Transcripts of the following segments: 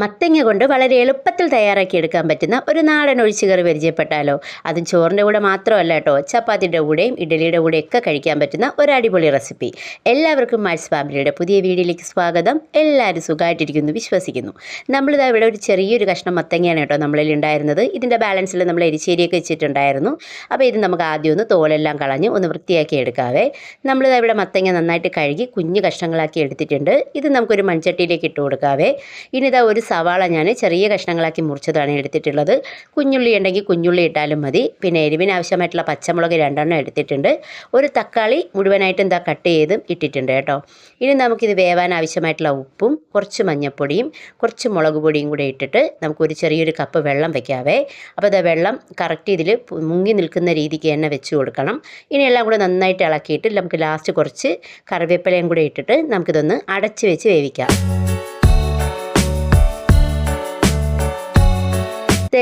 മത്തങ്ങ കൊണ്ട് വളരെ എളുപ്പത്തിൽ തയ്യാറാക്കി എടുക്കാൻ പറ്റുന്ന ഒരു നാടൻ ഒഴിച്ചുകറി പരിചയപ്പെട്ടാലോ? അതും ചോറിന്റെ കൂടെ മാത്രമല്ല കേട്ടോ ചപ്പാത്തിന്റെ കൂടെയും ഇഡലിയുടെ കൂടെയൊക്കെ കഴിക്കാൻ പറ്റുന്ന ഒരു അടിപൊളി റെസിപ്പി. എല്ലാവർക്കും മാഴ്സ് ഫാമിലിയുടെ പുതിയ വീഡിയോയിലേക്ക് സ്വാഗതം. എല്ലാവരും സുഖമായിട്ടിരിക്കുന്നു വിശ്വസിക്കുന്നു. നമ്മളിതാ ഇവിടെ ഒരു ചെറിയൊരു കഷ്ണം മത്തങ്ങയാണ് കേട്ടോ നമ്മളിൽ ഉണ്ടായിരുന്നത്. ഇതിന്റെ ബാലൻസിൽ നമ്മൾ എരിശ്ശേരിയൊക്കെ വെച്ചിട്ടുണ്ടായിരുന്നു. അപ്പോൾ ഇത് നമുക്ക് ആദ്യം ഒന്ന് തോലെല്ലാം കളഞ്ഞ് ഒന്ന് വൃത്തിയാക്കി എടുക്കാവേ. നമ്മളിതാ ഇവിടെ മത്തങ്ങ നന്നായിട്ട് കഴുകി കുഞ്ഞു കഷ്ണങ്ങളാക്കി എടുത്തിട്ടുണ്ട്. ഇത് നമുക്കൊരു മൺചട്ടിയിലേക്ക് ഇട്ട് കൊടുക്കാവേ. ഇനി ഇതാ ഒരു സവാള ഞാൻ ചെറിയ കഷ്ണങ്ങളാക്കി മുറിച്ചതാണ് എടുത്തിട്ടുള്ളത്. കുഞ്ഞുള്ളി ഉണ്ടെങ്കിൽ കുഞ്ഞുള്ളി ഇട്ടാലും മതി. പിന്നെ എരിവിന് ആവശ്യമായിട്ടുള്ള പച്ചമുളക് രണ്ടെണ്ണം എടുത്തിട്ടുണ്ട്. ഒരു തക്കാളി മുഴുവനായിട്ട് എന്താ കട്ട് ചെയ്തും ഇട്ടിട്ടുണ്ട് കേട്ടോ. ഇനി നമുക്കിത് വേവാൻ ആവശ്യമായിട്ടുള്ള ഉപ്പും കുറച്ച് മഞ്ഞൾപ്പൊടിയും കുറച്ച് മുളക് പൊടിയും കൂടെ ഇട്ടിട്ട് നമുക്കൊരു ചെറിയൊരു കപ്പ് വെള്ളം വെക്കാവേ. അപ്പോൾ അത് വെള്ളം കറക്റ്റ് ഇതിൽ മുങ്ങി നിൽക്കുന്ന രീതിക്ക് തന്നെ വെച്ച് കൊടുക്കണം. ഇനി എല്ലാം കൂടെ നന്നായിട്ട് ഇളക്കിയിട്ട് നമുക്ക് ലാസ്റ്റ് കുറച്ച് കറിവേപ്പിലയും കൂടെ ഇട്ടിട്ട് നമുക്കിതൊന്ന് അടച്ച് വെച്ച് വേവിക്കാം.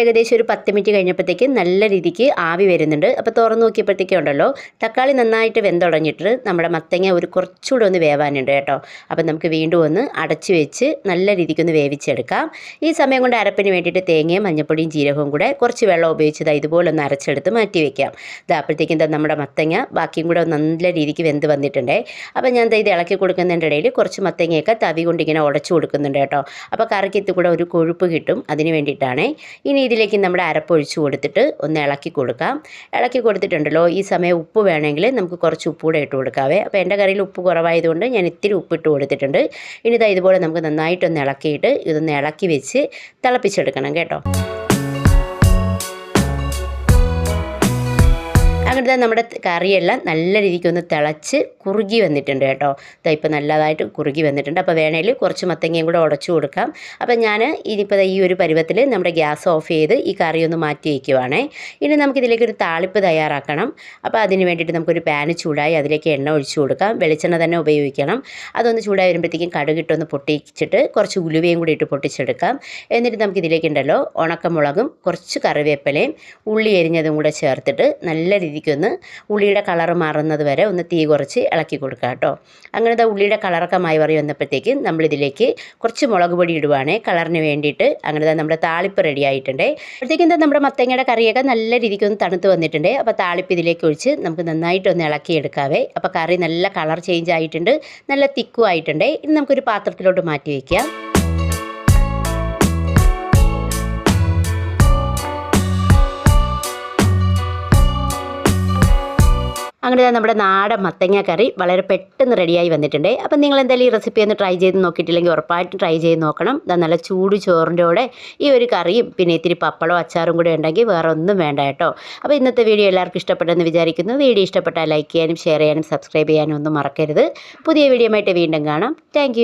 ഏകദേശം ഒരു പത്ത് മിനിറ്റ് കഴിഞ്ഞപ്പോഴത്തേക്ക് നല്ല രീതിക്ക് ആവി വരുന്നുണ്ട്. അപ്പോൾ തുറന്ന് നോക്കിയപ്പോഴത്തേക്കും ഉണ്ടല്ലോ തക്കാളി നന്നായിട്ട് വെന്തുടഞ്ഞിട്ട് നമ്മുടെ മത്തങ്ങ ഒരു കുറച്ചുകൂടെ ഒന്ന് വേവാനുണ്ട് കേട്ടോ. അപ്പം നമുക്ക് വീണ്ടും ഒന്ന് അടച്ചു വെച്ച് നല്ല രീതിക്ക് ഒന്ന് വേവിച്ചെടുക്കാം. ഈ സമയം കൊണ്ട് അരപ്പിന് വേണ്ടിയിട്ട് തേങ്ങയും മഞ്ഞപ്പൊടിയും ജീരകവും കൂടെ കുറച്ച് വെള്ളം ഉപയോഗിച്ചത് ഇതുപോലെ ഒന്ന് അരച്ചെടുത്ത് മാറ്റി വെക്കാം. ഇത് അപ്പോഴത്തേക്കും എന്താ നമ്മുടെ മത്തങ്ങ ബാക്കിയും കൂടെ നല്ല രീതിക്ക് വെന്ത് വന്നിട്ടുണ്ടേ. അപ്പോൾ ഞാൻ ഇത് ഇളക്കി കൊടുക്കുന്നതിന്റെ ഇടയിൽ കുറച്ച് മത്തങ്ങയൊക്കെ തവി കൊണ്ട് ഇങ്ങനെ ഉടച്ചു കൊടുക്കുന്നുണ്ട് കേട്ടോ. അപ്പോൾ കറിക്ക് കൂടെ ഒരു കൊഴുപ്പ് കിട്ടും. അതിന് വേണ്ടിയിട്ടാണ്. ഇനി ഇതിലേക്ക് നമ്മുടെ അരപ്പ് കൊടുത്തിട്ട് ഒന്ന് ഇളക്കി കൊടുക്കാം. ഇളക്കി കൊടുത്തിട്ടുണ്ടല്ലോ ഈ സമയം ഉപ്പ് വേണമെങ്കിൽ നമുക്ക് കുറച്ച് ഉപ്പ് കൂടെ ഇട്ട് കൊടുക്കാവേ. അപ്പോൾ എന്റെ കറിയിൽ ഉപ്പ് കുറവായതുകൊണ്ട് ഞാൻ ഇത്തിരി ഉപ്പ് ഇട്ട് കൊടുത്തിട്ടുണ്ട്. ഇനി ഇതാ ഇതുപോലെ നമുക്ക് നന്നായിട്ടൊന്ന് ഇളക്കിയിട്ട് ഇതൊന്ന് ഇളക്കി വെച്ച് തിളപ്പിച്ചെടുക്കണം കേട്ടോ. അങ്ങനെ നമ്മുടെ കറിയെല്ലാം നല്ല രീതിക്ക് ഒന്ന് തിളച്ച് കുറുകി വന്നിട്ടുണ്ട് കേട്ടോ. ഇതാ ഇപ്പോൾ നല്ലതായിട്ട് കുറുകി വന്നിട്ടുണ്ട്. അപ്പോൾ വേണേൽ കുറച്ച് മത്തങ്ങയും കൂടെ ഉടച്ചു കൊടുക്കാം. അപ്പോൾ ഞാൻ ഇനിയിപ്പോൾ ഈ ഒരു പരുവത്തിൽ നമ്മുടെ ഗ്യാസ് ഓഫ് ചെയ്ത് ഈ കറി ഒന്ന് മാറ്റി വയ്ക്കുവാണേ. ഇനി നമുക്കിതിലേക്ക് ഒരു താളിപ്പ് തയ്യാറാക്കണം. അപ്പോൾ അതിന് വേണ്ടിയിട്ട് നമുക്കൊരു പാന് ചൂടായി അതിലേക്ക് എണ്ണ ഒഴിച്ചു കൊടുക്കാം. വെളിച്ചെണ്ണ തന്നെ ഉപയോഗിക്കണം. അതൊന്ന് ചൂടായി വരുമ്പോഴത്തേക്കും കടുകിട്ടൊന്ന് പൊട്ടിച്ചിട്ട് കുറച്ച് ഉലുവയും കൂടി ഇട്ട് പൊട്ടിച്ചെടുക്കാം. എന്നിട്ട് നമുക്കിതിലേക്ക് ഉണ്ടല്ലോ ഉണക്കമുളകും കുറച്ച് കറിവേപ്പിലയും ഉള്ളി എരിഞ്ഞതും കൂടെ ചേർത്തിട്ട് നല്ല രീതിക്കൊന്ന് ഉള്ളിയുടെ കളർ മാറുന്നത് വരെ ഒന്ന് തീ കുറച്ച് ഇളക്കി കൊടുക്കുക കേട്ടോ. അങ്ങനത്തെ ഉള്ളിയുടെ കളറൊക്കെ മായി പറയും വന്നപ്പോഴത്തേക്ക് നമ്മളിതിലേക്ക് കുറച്ച് മുളക് പൊടി ഇടുവാണേ. കളറിന് വേണ്ടിയിട്ട് അങ്ങനത്തെ നമ്മുടെ താളിപ്പ് റെഡി ആയിട്ടുണ്ട്. അപ്പോഴത്തേക്കും എന്താ നമ്മുടെ മത്തങ്ങയുടെ കറിയൊക്കെ നല്ല രീതിക്ക് ഒന്ന് തണുത്ത് വന്നിട്ടുണ്ട്. അപ്പോൾ താളിപ്പ് ഇതിലേക്ക് ഒഴിച്ച് നമുക്ക് നന്നായിട്ട് ഒന്ന് ഇളക്കി എടുക്കാവേ. അപ്പോൾ കറി നല്ല കളർ ചേഞ്ച് ആയിട്ടുണ്ട്. നല്ല തിക്കും ആയിട്ടുണ്ട്. ഇനി നമുക്കൊരു പാത്രത്തിലോട്ട് മാറ്റി വയ്ക്കാം അങ്ങനെ നമ്മുടെ നാടൻ മത്തങ്ങ കറി വളരെ പെട്ടെന്ന് റെഡിയായി വന്നിട്ടുണ്ട്. അപ്പം നിങ്ങൾ എന്തായാലും ഈ റെസിപ്പി ഒന്ന് ട്രൈ ചെയ്ത് നോക്കിയിട്ടില്ലെങ്കിൽ ഉറപ്പായിട്ടും ട്രൈ ചെയ്ത് നോക്കണം. നല്ല ചൂട് ചോറിന്റെ കൂടെ ഈ ഒരു കറിയും പിന്നെ ഇത്തിരി പപ്പടോ അച്ചാറും കൂടെ ഉണ്ടെങ്കിൽ വേറെ ഒന്നും വേണ്ട കേട്ടോ. അപ്പോൾ ഇന്നത്തെ വീഡിയോ എല്ലാവർക്കും ഇഷ്ടപ്പെട്ടെന്ന് വിചാരിക്കുന്നു. വീഡിയോ ഇഷ്ടപ്പെട്ടാൽ ലൈക്ക് ചെയ്യാനും ഷെയർ ചെയ്യാനും സബ്സ്ക്രൈബ് ചെയ്യാനും ഒന്നും മറക്കരുത്. പുതിയ വീഡിയോ ആയിട്ട് വീണ്ടും കാണാം. താങ്ക്